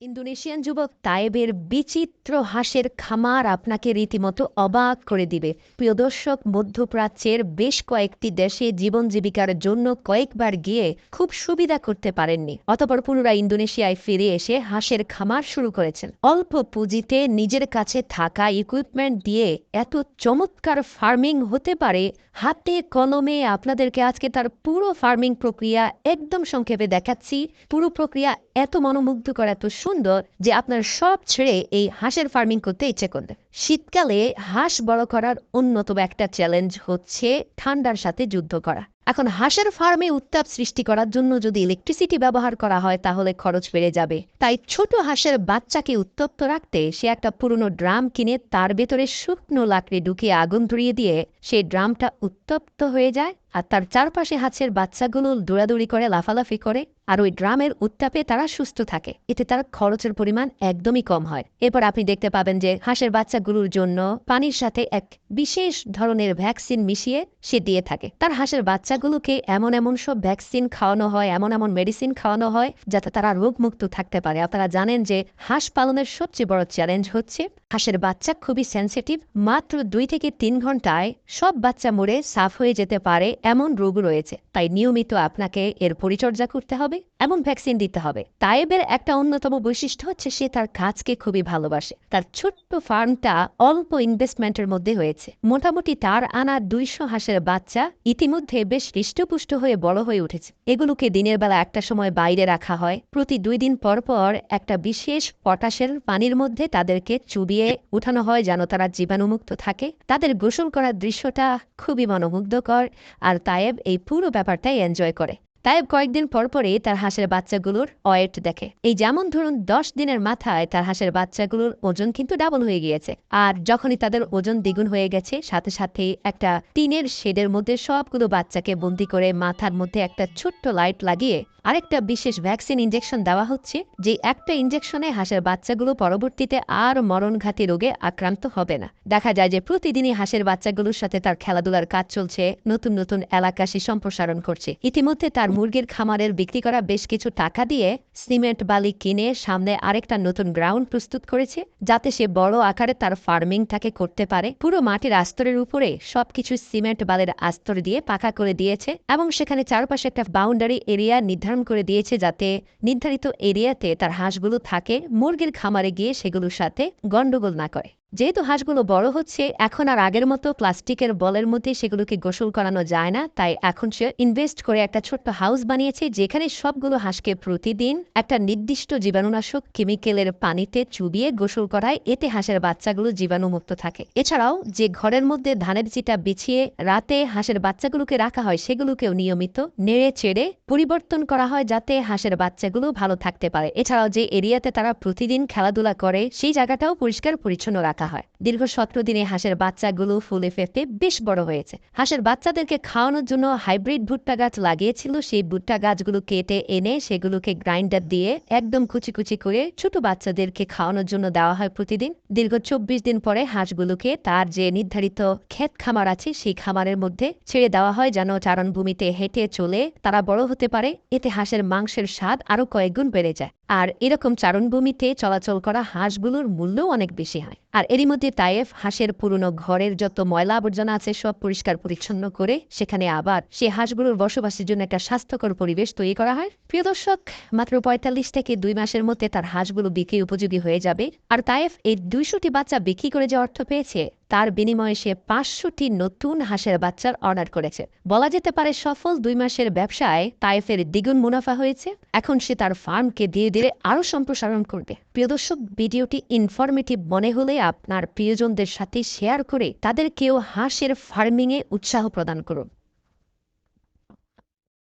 Indonesian যুবক তায়েবের বিচিত্র হাঁসের খামার আপনাকে রীতিমতো অবাক করে দিবে। প্রিয় দর্শক, মধ্যপ্রাচ্যের বেশ কয়েকটি দেশে জীবন জীবিকার জন্য কয়েকবার গিয়ে খুব সুবিধা করতে পারেননি। অতপর পুনরায় ইন্দোনেশিয়ায় ফিরে এসে হাঁসের খামার শুরু করেছেন। অল্প পুঁজিতে নিজের কাছে থাকা ইকুইপমেন্ট দিয়ে এত চমৎকার ফার্মিং হতে পারে, হাতে কলমে আপনাদেরকে আজকে তার পুরো ফার্মিং প্রক্রিয়া একদম সংক্ষেপে দেখাচ্ছি। পুরো প্রক্রিয়া এত মনোমুগ্ধকর, এত সুন্দর যে আপনার সব ছেড়ে এই হাঁসের ফার্মিং করতে ইচ্ছে করবে শীতকালে হাঁস বড় করার অন্যতম একটা চ্যালেঞ্জ হচ্ছে ঠান্ডার সাথে যুদ্ধ করা। এখন হাঁসের ফার্মে উত্তাপ সৃষ্টি করার জন্য যদি ইলেকট্রিসিটি ব্যবহার করা হয়, তাহলে খরচ বেড়ে যাবে। তাই ছোট হাঁসের বাচ্চাকে উত্তপ্ত রাখতে সে একটা পুরনো ড্রাম কিনে তার ভেতরে শুকনো লাকড়ি ঢুকিয়ে আগুন ধরিয়ে দিয়ে সেই ড্রামটা উত্তপ্ত হয়ে যায় আর তার চারপাশে হাঁসের বাচ্চাগুলো দৌড়াদৌড়ি করে, লাফালাফি করে আর ওই ড্রামের উত্তাপে তারা সুস্থ থাকে। এতে তার খরচের পরিমাণ একদমই কম হয়। এরপর আপনি দেখতে পাবেন যে হাঁসের বাচ্চাগুলোর জন্য পানির সাথে এক বিশেষ ধরনের ভ্যাকসিন মিশিয়ে সে দিয়ে থাকে। তার হাঁসের বাচ্চাগুলোকে এমন এমন সব ভ্যাকসিন খাওয়ানো হয়, এমন এমন মেডিসিন খাওয়ানো হয়, যাতে তারা রোগমুক্ত থাকতে পারে। আপনারা জানেন যে হাঁস পালনের সবচেয়ে বড় চ্যালেঞ্জ হচ্ছে হাঁসের বাচ্চা খুবই সেন্সিটিভ মাত্র দুই থেকে তিন ঘন্টায় সব বাচ্চা মরে সাফ হয়ে যেতে পারে এমন রোগ রয়েছে। তাই নিয়মিত আপনাকে এর পরিচর্যা করতে হবে, এমন ভ্যাকসিন দিতে হবে। তায়েবের একটা অন্যতম বৈশিষ্ট্য হচ্ছে সে তার কাজকে খুবই ভালোবাসে। তার ছোট্ট ফার্মটা অল্প ইনভেস্টমেন্টের মধ্যে হয়েছে। মোটামুটি তার আনা দুইশো হাঁসের বাচ্চা ইতিমধ্যে বেশ হৃষ্টপুষ্ট হয়ে বড় হয়ে উঠেছে। এগুলোকে দিনের বেলা একটা সময় বাইরে রাখা হয়। প্রতি দুই দিন পর পর একটা বিশেষ পটাশের পানির মধ্যে তাদেরকে চুবিয়ে উঠানো হয় যেন তারা জীবাণুমুক্ত থাকে। তাদের গোসল করার দৃশ্যটা খুবই মনোমুগ্ধকর আর তায়েব এই পুরো ব্যাপারটাই এনজয় করে। তাই কয়েকদিন পর পরে তার হাঁসের বাচ্চাগুলোর ওয়েট দেখে। এই যেমন ধরুন, দশ দিনের মাথায় তার হাঁসের বাচ্চাগুলোর ওজন কিন্তু ডাবল হয়ে গিয়েছে। আর যখনই তাদের ওজন দ্বিগুণ হয়ে গেছে, সাথে সাথে একটা টিনের শেডের মধ্যে সবগুলো বাচ্চাকে বন্দি করে মাথার মধ্যে একটা ছোট্ট লাইট লাগিয়ে আরেকটা বিশেষ ভ্যাকসিন ইঞ্জেকশন দেওয়া হচ্ছে, যে একটা ইঞ্জেকশনে হাঁসের বাচ্চাগুলো পরবর্তীতে আর মরণঘাতী রোগে আক্রান্ত হবে না। দেখা যায় যে প্রতিদিনই হাঁসের বাচ্চাগুলোর সাথে তার খেলাধুলার কাজ চলছে, নতুন নতুন এলাকা সে সম্প্রসারণ করছে। ইতিমধ্যে তার মুরগির খামারের বিক্রি করা বেশ কিছু টাকা দিয়ে সিমেন্ট বালি কিনে সামনে আরেকটা নতুন গ্রাউন্ড প্রস্তুত করেছে, যাতে সে বড় আকারে তার ফার্মিংটাকে করতে পারে। পুরো মাটির আস্তরের উপরে সবকিছু সিমেন্ট বালের আস্তর দিয়ে পাকা করে দিয়েছে এবং সেখানে চারপাশে একটা বাউন্ডারি এরিয়া নির্ধারণ করে দিয়েছে যাতে নির্ধারিত এরিয়াতে তার হাঁসগুলো থাকে, মুরগির খামারে গিয়ে সেগুলোর সাথে গণ্ডগোল না করে। যেহেতু হাঁসগুলো বড় হচ্ছে, এখন আর আগের মতো প্লাস্টিকের বলের মধ্যে সেগুলোকে গোসল করানো যায় না। তাই এখন সে ইনভেস্ট করে একটা ছোট্ট হাউস বানিয়েছে, যেখানে সবগুলো হাঁসকে প্রতিদিন একটা নির্দিষ্ট জীবাণুনাশক কেমিক্যালের পানিতে চুবিয়ে গোসল করায়। এতে হাঁসের বাচ্চাগুলো জীবাণুমুক্ত থাকে। এছাড়াও যে ঘরের মধ্যে ধানের চিটা বিছিয়ে রাতে হাঁসের বাচ্চাগুলোকে রাখা হয়, সেগুলোকেও নিয়মিত নেড়ে চেড়ে পরিবর্তন করা হয়, যাতে হাঁসের বাচ্চাগুলো ভালো থাকতে পারে। এছাড়াও যে এরিয়াতে তারা প্রতিদিন খেলাধুলা করে, সেই জায়গাটাও পরিষ্কার পরিচ্ছন্ন রাখা রাখা হয়। দীর্ঘ সতেরো দিনে হাঁসের বাচ্চাগুলো ফুলে ফেপে বেশ বড় হয়েছে। হাঁসের বাচ্চাদেরকে খাওয়ানোর জন্য হাইব্রিড ভুট্টা গাছ লাগিয়েছিল। সেই ভুট্টা গাছগুলো কেটে এনে সেগুলোকে গ্রাইন্ডার দিয়ে একদম কুচি কুচি করে ছোট বাচ্চাদেরকে খাওয়ানোর জন্য দেওয়া হয় প্রতিদিন। দীর্ঘ চব্বিশ দিন পরে হাঁসগুলোকে তার যে নির্ধারিত ক্ষেত খামার আছে, সেই খামারের মধ্যে ছেড়ে দেওয়া হয় যেন চারণভূমিতে হেঁটে চলে তারা বড় হতে পারে। এতে হাঁসের মাংসের স্বাদ আরও কয়েকগুণ বেড়ে যায়। আর এরকম চারণভূমিতে চলাচল করা হাঁসগুলোর মূল্যও অনেক বেশি হয়। আর এরই মধ্যে তায়েফ হাঁসের পুরনো ঘরের যত ময়লা আবর্জনা আছে সব পরিষ্কার পরিচ্ছন্ন করে সেখানে আবার সে হাঁসগুলোর বসবাসের জন্য একটা স্বাস্থ্যকর পরিবেশ তৈরি করা হয়। প্রিয় দর্শক, মাত্র পঁয়তাল্লিশ থেকে দুই মাসের মধ্যে তার হাঁসগুলো বিক্রি উপযোগী হয়ে যাবে। আর তায়েফ এই দুইশোটি বাচ্চা বিক্রি করে যে অর্থ পেয়েছে তার বিনিময়ে সে পাঁচশোটি নতুন হাঁসের বাচ্চার অর্ডার করেছে। বলা যেতে পারে সফল দুই মাসের ব্যবসায় তাইফের দ্বিগুণ মুনাফা হয়েছে। এখন সে তার ফার্মকে ধীরে ধীরে আরও সম্প্রসারণ করবে। প্রিয় দর্শক, ভিডিওটি ইনফরমেটিভ মনে হলে আপনার প্রিয়জনদের সাথে শেয়ার করে তাদেরকেও হাঁসের ফার্মিংয়ে উৎসাহ প্রদান করুন।